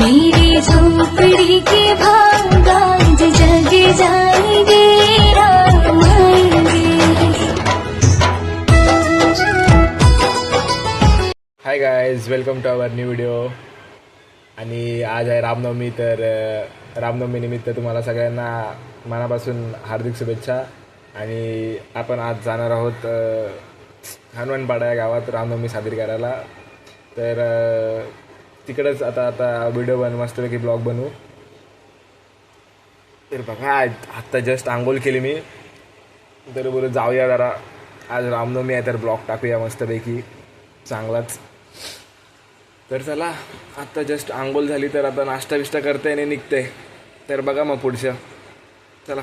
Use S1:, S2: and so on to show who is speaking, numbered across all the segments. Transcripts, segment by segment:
S1: मेरी झोपड़ी के जाएंगे hi guys welcome to our new video आणि आज आहे रामनवमी तर रामनवमीनिमित्त तुम्हाला सगळ्यांना मनापासून हार्दिक शुभेच्छा. आणि आपण आज जाणार आहोत हनुमानपाडा या गावात रामनवमी साजरी करायला. तर तिकडंच आता आता व्हिडिओ बनवू मस्तपैकी ब्लॉग बनवू. तर बघा आत्ता जस्ट आंघोळ केली मी. तर बरं जाऊया जरा. आज रामनवमी आहे तर ब्लॉग टाकूया मस्तपैकी चांगलाच. तर चला आत्ता जस्ट आंघोळ झाली तर आता नाश्ता बिष्टा करते आणि निघते. तर बघा मग पुढचं. चला.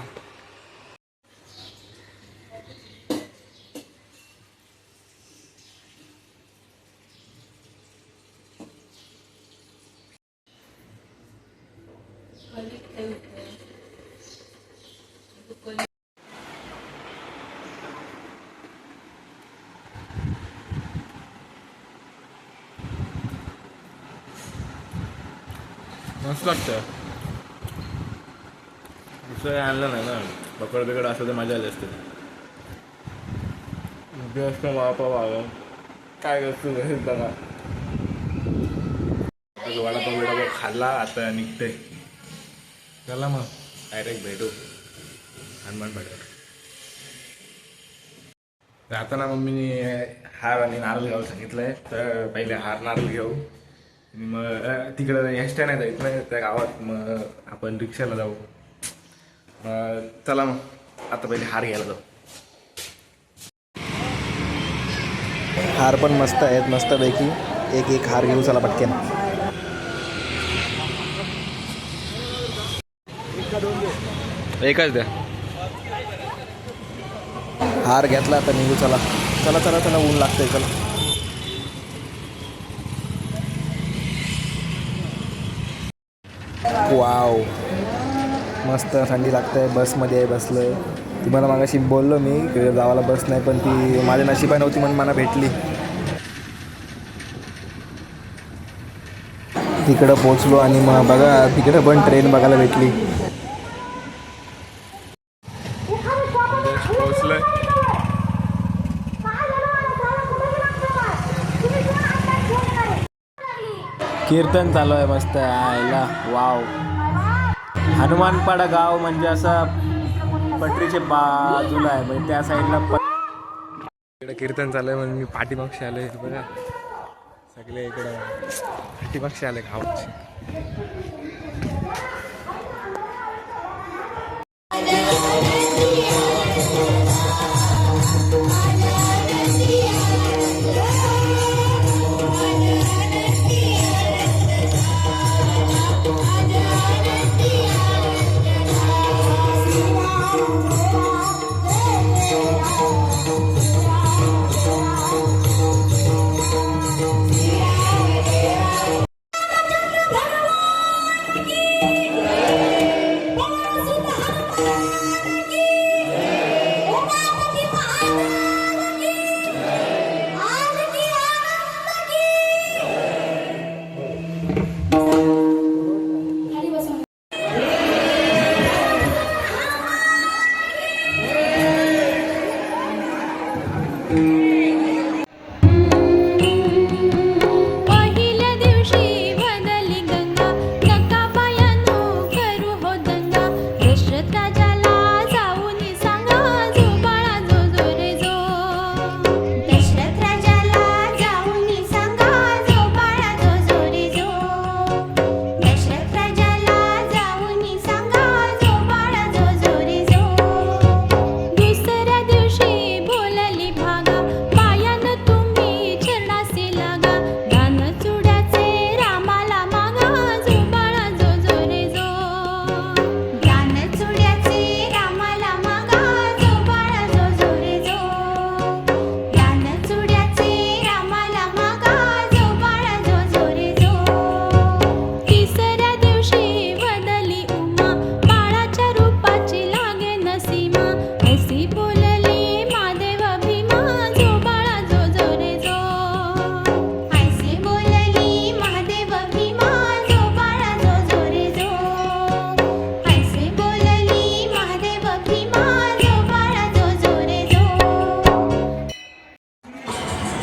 S1: मस्त लागतं दुसरं आणलं नाही ना. पकड बिकड असं तर मजा आली असते. जास्त वापा आलं काय करतो बघा. आता वडापाव बिडापाव खाल्ला आता निघते चला मग. डायरेक्ट भेटू. हनुमान भट्ट जाताना आता ना मम्मीने हार आणि नारळ घ्यावं सांगितलंय. तर पहिले हार नारळ घेऊ. मग तिकडं एसट्या नाही जायचं नाही त्या गावात मग आपण रिक्षाला जाऊ. मग चला मग. आता पहिले हार घ्यायला जाऊ.
S2: हार पण मस्त आहेत मस्तपैकी एक एक हार घेऊ चला पटकन.
S1: एकच द्या.
S2: हार घेतला आता निघू चला. चला चला चला ऊन लागतंय चला. वाव. मस्त थंडी लागतंय बसमध्ये बसलोय. तुम्हाला मागाशी बोललो मी गावाला बस नाही पण ती माझ्या नशिबा नव्हती म्हणून मला भेटली. तिकडं पोचलो आणि मग बघा तिकडं पण ट्रेन बघायला भेटली.
S1: पोहोचलंय
S2: कीर्तन चालू आहे मस्त आयला वाव. हनुमानपाडा गाव म्हणजे असं पटरीच्या बाजूला आहे म्हणजे त्या साईडला
S1: इकडे कीर्तन चालू आहे म्हणून मी पाठीमागशी आले बघा. सगळे इकडं पाठीमागशी आले गावचे.
S3: Yeah. mm.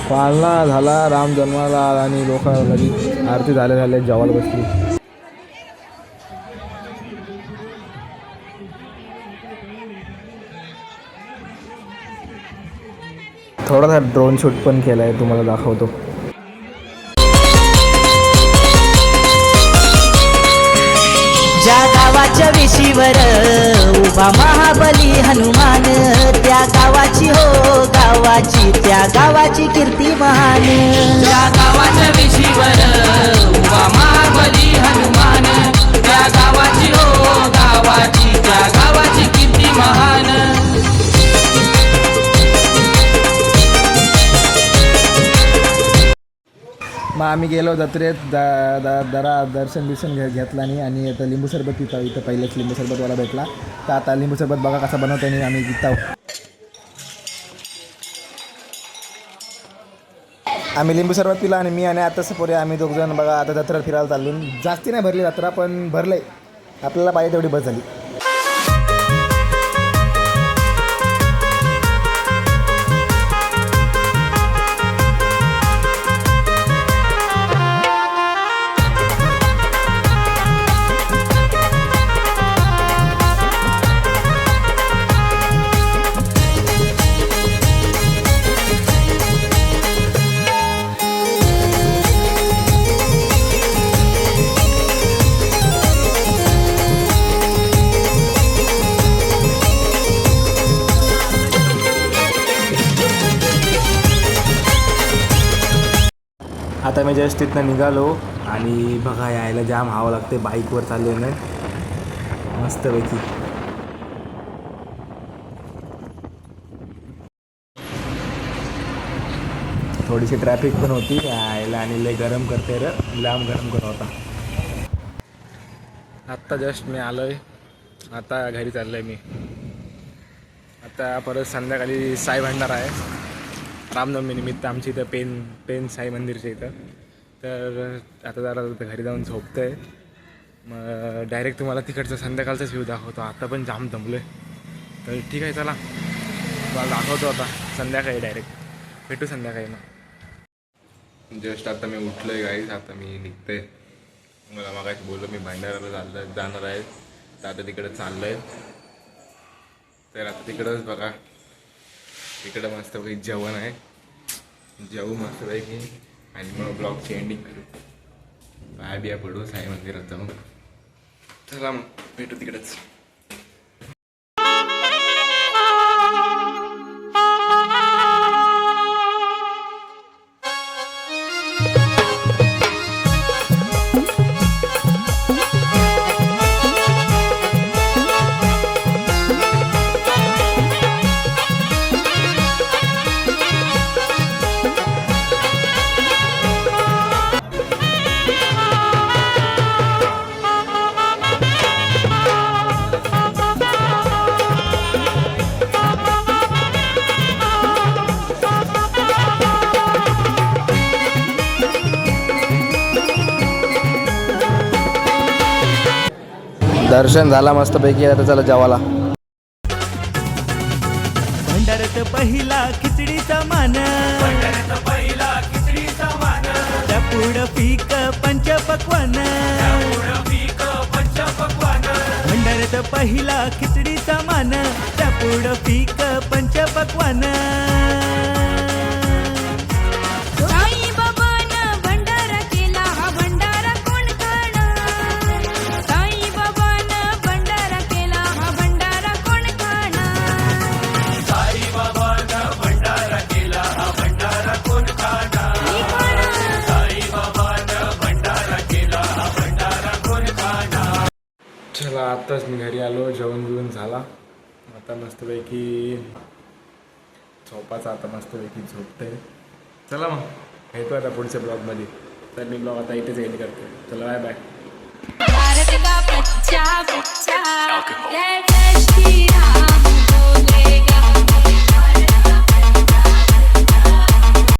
S1: पालना झाला राम जन्माला आला आणि लोक लगेच आरती झाल्या झाल्या जेवायला बसली. थोडासा ड्रोन शूट पण केला आहे तुम्हाला दाखवतो.
S3: ज्या गावाच्या वेशीवर उभा महाबली हनुमान. त्या गावाची हो गावाची त्या गावाची कीर्ती महान.
S4: त्या गावाच्या वेशीवर उभा महाबली हनुमान.
S1: आम्ही गेलो जत्रेत द द दरा दर्शन बिर्शन घे घेतला नाही. आणि आता लिंबू सरबत पिता इथं पहिलेच लिंबू सरबतवाला भेटला. तर आता लिंबू सरबत बघा कसा बनवतो आणि आम्ही पिता आम्ही लिंबू सरबत पिला आणि मी आणि आता सपोरे आम्ही दोघजण बघा आता जत्रा फिरायला चाललो. जास्ती नाही भरली जत्रा पण भरलंय. आपल्याला पाहिजे तेवढी बस झाली. आता मी जस्ट तिथनं निघालो आणि बघा यायला जाम हवं लागते बाईकवर चालले ना मस्तपैकी. थोडीशी ट्रॅफिक पण होती यायला आणि लय गरम करते र लांब गरम करत होता आत्ता जस्ट मी आलोय आता घरी चाललोय मी. आता परत संध्याकाळी साई भंडार आहे. रामनवमी निमित्त आमच्या इथं पेन पेन साई मंदिरच्या इथं. तर आता जरा घरी जाऊन झोपतं आहे मग डायरेक्ट तुम्हाला तिकडचा संध्याकाळचाच व्ह्यू दाखवतो. आता पण जाम दमलो आहे तर ठीक आहे चला. तुम्हाला दाखवतो आता. संध्याकाळी डायरेक्ट भेटू संध्याकाळी मग.
S5: जस्ट आता मी उठलोय गाईस आता मी निघतोय. मला मागायचं बोललो मी भांडाराला चाललं जाणार आहे. तर आता तिकडे चाललंय. तर आता तिकडंच बघा. इकडं मस्तपैकी जेवण आहे. जेवू मस्तपैकी आणि मग ब्लॉगची एंडिंग करू. पाय बिया पडू साई मंदिरात जाऊ. चला मग भेटू तिकडेच.
S1: दर्शन झाला मस्तपैकी आता चला जेवाला
S3: भंडारत पहिला खिचडीचा मान. त्या पुढं पीक पंचपक्वान. भंडारत पहिला खिचडीचा मान. त्या पुढं पीक पंचपक्वान.
S6: साई
S1: चला आत्ताच मी घरी आलो जेवण बिवण झाला. आता मस्तपैकी झोपाचा आता मस्तपैकी झोपते चला मग भेटू आता पुढच्या ब्लॉगमध्ये. तर मी ब्लॉग आता इथेच एंड करते चला बाय बाय